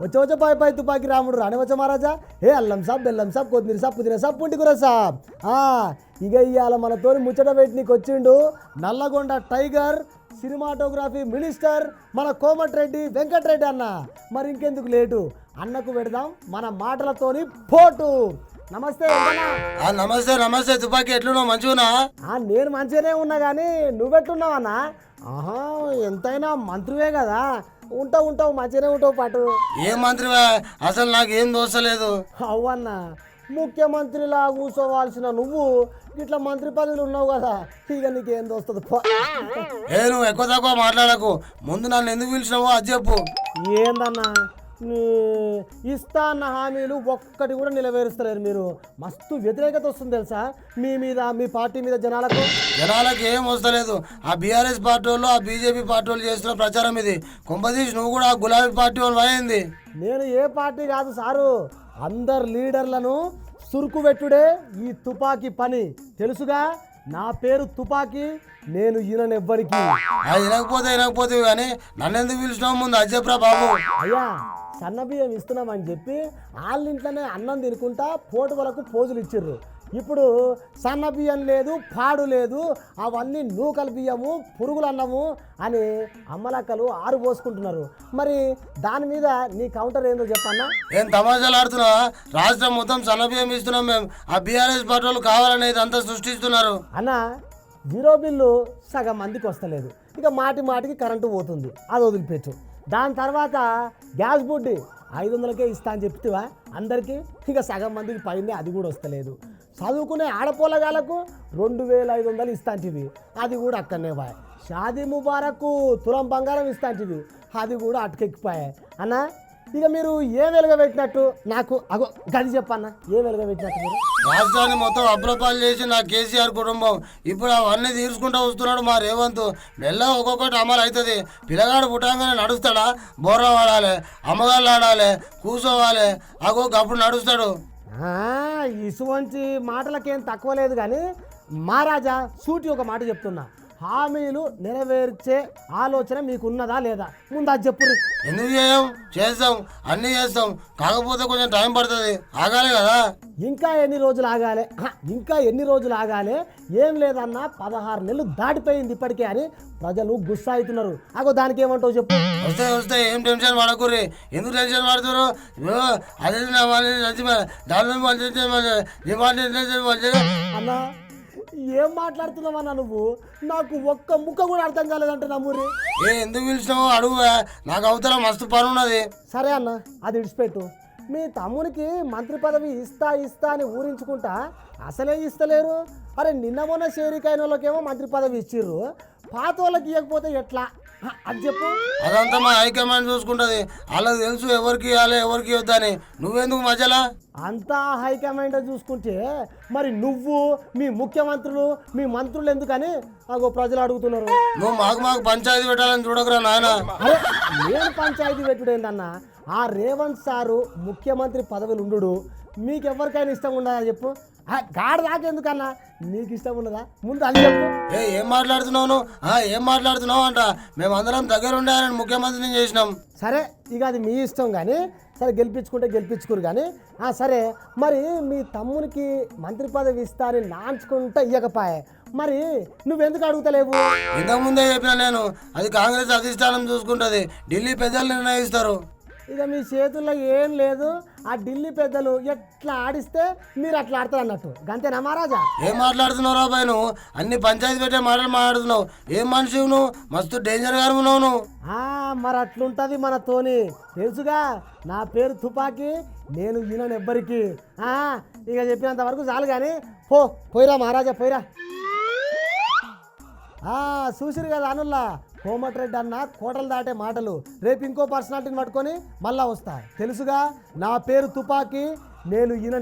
వచ్చే వచ్చే పాయ్ పాయ్ తుపాకి రాముడు రాని వచ్చే మహారాజా. ఏ అల్లం సాబ్ బెల్లం సాబ్ కొత్తిమీర సాబ్ పుదీనా సాబ్ పుంటికూర సాబ్. ఆ, ఇక ఇవాళ మనతోని ముచ్చట పెట్టినీకి వచ్చిండు నల్లగొండ టైగర్ సినిమాటోగ్రఫీ మినిస్టర్ మన కోమటిరెడ్డి వెంకటరెడ్డి అన్న. మరి ఇంకెందుకు లేటు? అన్నకు పెడదాం మన మాటలతోని పోటు. నమస్తే నమస్తే నమస్తే తుపాకీ ఎట్లున్నావు? మంచిగున్నా ఆ, నేను మంచిగానే ఉన్నా కానీ నువ్వెట్లున్నావన్నా? ఆహా ఎంతైనా మంత్రివే కదా. ఉంటావు ఉంటావు మంచిగానే ఉంటావు పాటు. ఏం మంత్రివా? అసలు నాకు ఏం దోస్తలేదు అవ్వన్నా ముఖ్యమంత్రిలా కూర్చోవాల్సిన నువ్వు ఇట్లా మంత్రి పదవులు ఉన్నావు కదా ఇక నీకేం దోస్తుంది. ఏ నువ్వు ఎక్కువ తక్కువ మాట్లాడకు. ముందు నన్ను ఎందుకు పిలిచినావో అది చెప్పు. ఏందన్నా? ఇస్తా అన్న హామీలు ఒక్కటి కూడా నెరవేరుస్తలేరు మీరు. మస్తు వ్యతిరేకత వస్తుంది తెలుసా? మీ మీద మీ పార్టీ మీద జనాలకు? జనాలకు ఏం వస్తలేదు. ఆ బీఆర్ఎస్ పార్టీ వాళ్ళు ఆ బీజేపీ పార్టీ వాళ్ళు చేస్తున్న ప్రచారం ఇది. కొంపదీసి నువ్వు కూడా ఆ గులాబీ పార్టీ వాళ్ళు అయింది. నేను ఏ పార్టీ కాదు సారు. అందరు లీడర్లను సురుకు పెట్టుడే ఈ తుపాకీ పని. తెలుసుగా? నా పేరు తుపాకీ నేను ఈయనెవ్వరికి వినకపోతే వినకపోతే కానీ నన్ను ఎందుకు పిలిచినావు ముందు? అది చెప్పురా బాబు. అయ్యా సన్న బియ్యం ఇస్తున్నామని చెప్పి వాళ్ళ ఇంట్లోనే అన్నం తినుకుంటా పోటు వరకు పోజులు ఇచ్చిర్రు. ఇప్పుడు సన్న బియ్యం లేదు పాడు లేదు అవన్నీ నూకల బియ్యము పురుగులు అన్నము అని అమ్మలక్కలు ఆరు పోసుకుంటున్నారు. మరి దాని మీద నీ కౌంటర్ ఏందో చెప్పన్నా? ఏం తమాషాలు ఆడుతున్నావా? రాష్ట్రం మొత్తం సన్నబియ్యం ఇస్తున్నాం మేము. ఆ బీఆర్ఎస్ పార్టీ వాళ్ళు కావాలని ఇదంతా సృష్టిస్తున్నారు. అన్న జీరో బిల్లు సగం మందికి వస్తలేదు. ఇక మాటి మాటికి కరెంటు పోతుంది. అది వదిలిపెట్టు. దాని తర్వాత గ్యాస్ బుడ్డి ఐదు వందలకే ఇస్తా అని చెప్తివా? అందరికీ? ఇక సగం మందికి పైనే అది కూడా వస్తలేదు. చదువుకునే ఆడపోలగాలకు రెండు వేల ఐదు వందలు ఇస్తాంటివి అది కూడా అక్కడనే పోయా షాదీ ముబారక్ తులం బంగారం ఇస్తాంటివి అది కూడా అటుకెక్కిపోయాయి. అన్న ఇక మీరు ఏ వెలుగబెట్టినట్టు నాకు అగో గది చెప్పన్న ఏ వెలుగబెట్టినట్టు మీరు? రాష్ట్రాన్ని మొత్తం అప్రపాలు చేసి నా కేసీఆర్ కుటుంబం. ఇప్పుడు అవన్నీ తీర్చుకుంటూ వస్తున్నాడు మా రేవంత్. మెల్ల ఒక్కొక్కటి అమలు అవుతుంది. పిల్లగాడు పుట్టంగానే నడుస్తాడా? బోర్ర వాడాలి అమ్మగారు ఆడాలి కూర్చోవాలి అగో అప్పుడు నడుస్తాడు. ఆ, ఇటువంటి మాటలకేం తక్కువ లేదు కానీ మహారాజా సూటి ఒక మాట చెప్తున్నా. హామీలు నెరవేర్చే ఆలోచన మీకు ఉన్నదా లేదా? ముందు అది చెప్పుర్రి. ఎందుకు చేయం? చేస్తాం. అన్నీ చేస్తాం. కాకపోతే కొంచెం టైం పడుతుంది. ఆగాలి కదా? ఇంకా ఎన్ని రోజులు ఆగాలి? ఇంకా ఎన్ని రోజులు ఆగాలి? ఏం లేదన్నా పదహారు నెలలు దాటిపోయింది ఇప్పటికే అని ప్రజలు గుస్సా అవుతున్నారు అగో దానికి ఏమంటావు చెప్పు? వస్తే వస్తే ఏం టెన్షన్ పడకూరి ఎందుకు టెన్షన్ పడుతున్నారు అదే. అన్నా ఏం మాట్లాడుతున్నావన్నా నువ్వు? నాకు ఒక్క ముక్క కూడా అర్థం కాలేదంటే నమ్మురి ఏ ఎందుకు పిలిచినావో అడుగు నాకు అవతల మస్తు పని ఉన్నది. సరే అన్న అది విడిచిపెట్టు. మీ తమ్మునికి మంత్రి పదవి ఇస్తా ఇస్తా అని ఊరించుకుంటా అసలే ఇస్తలేరు. అరే నిన్న మొన్న షేరికైన వాళ్ళకేమో మంత్రి పదవి ఇచ్చిర్రు. పాత వాళ్ళకి ఇవ్వకపోతే ఎట్లా? అది చెప్పు. అదంతా మా హైకమాండ్ చూసుకుంటది. వాళ్ళకి తెలుసు ఎవరికి ఇవ్వాలి ఎవరికి ఇవ్వద్దని నువ్వెందుకు మధ్యలో? అంతా హైకమాండ్ చూసుకుంటే మరి నువ్వు మీ ముఖ్యమంత్రులు మీ మంత్రులు ఎందుకని నాకు ప్రజలు అడుగుతున్నారు? నువ్వు మాకు మాకు పంచాయతీ పెట్టాలని చూడకురా నాయన. అరే నేను పంచాయతీ పెట్టుడు ఏందన్నా ఆ రేవంత్ సారు ముఖ్యమంత్రి పదవులు ఉండు మీకు ఎవరికైనా ఇష్టం ఉండదా చెప్పు. గాడ దాకెందుకన్నా నీకు ఇష్టం ఉండదా ముందు అది చెప్పు. ఏ ఏం మాట్లాడుతున్నావు ఏం మాట్లాడుతున్నావు అంట? మేమందరం దగ్గర ఉండే ఆయన ముఖ్యమంత్రిని చేసినాం. సరే ఇక అది మీ ఇష్టం కానీ సరే గెలిపించుకుంటే గెలిపించుకోరు కానీ ఆ, సరే మరి మీ తమ్మునికి మంత్రి పదవి ఇస్తా అని నాంచుకుంటా ఇయ్యకపాయే. మరి నువ్వెందుకు అడుగుతలేవు? ఇంతకుముందే చెప్పిన నేను అది కాంగ్రెస్ అధిష్టానం చూసుకుంటది ఢిల్లీ పెద్దలు నిర్ణయిస్తారు. ఇక మీ చేతుల్లో ఏం లేదు. ఆ ఢిల్లీ పెద్దలు ఎట్లా ఆడిస్తే మీరు అట్లా ఆడతారు అన్నట్టు. గంతేనా మహారాజా? ఏం మాట్లాడుతున్నావు రాబాయ్ నువ్వు? అన్ని పంచాయతీ పెట్టే మాటలు మాట్లాడుతున్నావు. ఏం మనిషి నువ్వు? మస్తు డేంజర్గా ఉన్నావు నువ్వు. మరి అట్లుంటది మన తోని. తెలుసుగా? నా పేరు తుపాకి నేను ఈయన ఎవ్వరికి. ఆ, ఇక చెప్పినంత వరకు చాలు కానీ పో పోయిరా మహారాజా పోయిరా. ఆ, చూసిరు కదా అనుల్లా? కోమటిరెడ్డి అన్న కోటలు దాటే మాటలు. రేపు ఇంకో పర్సనాలిటీని పట్టుకొని మళ్ళా వస్తా. తెలుసుగా? నా పేరు తుపాకి నేను ఈయన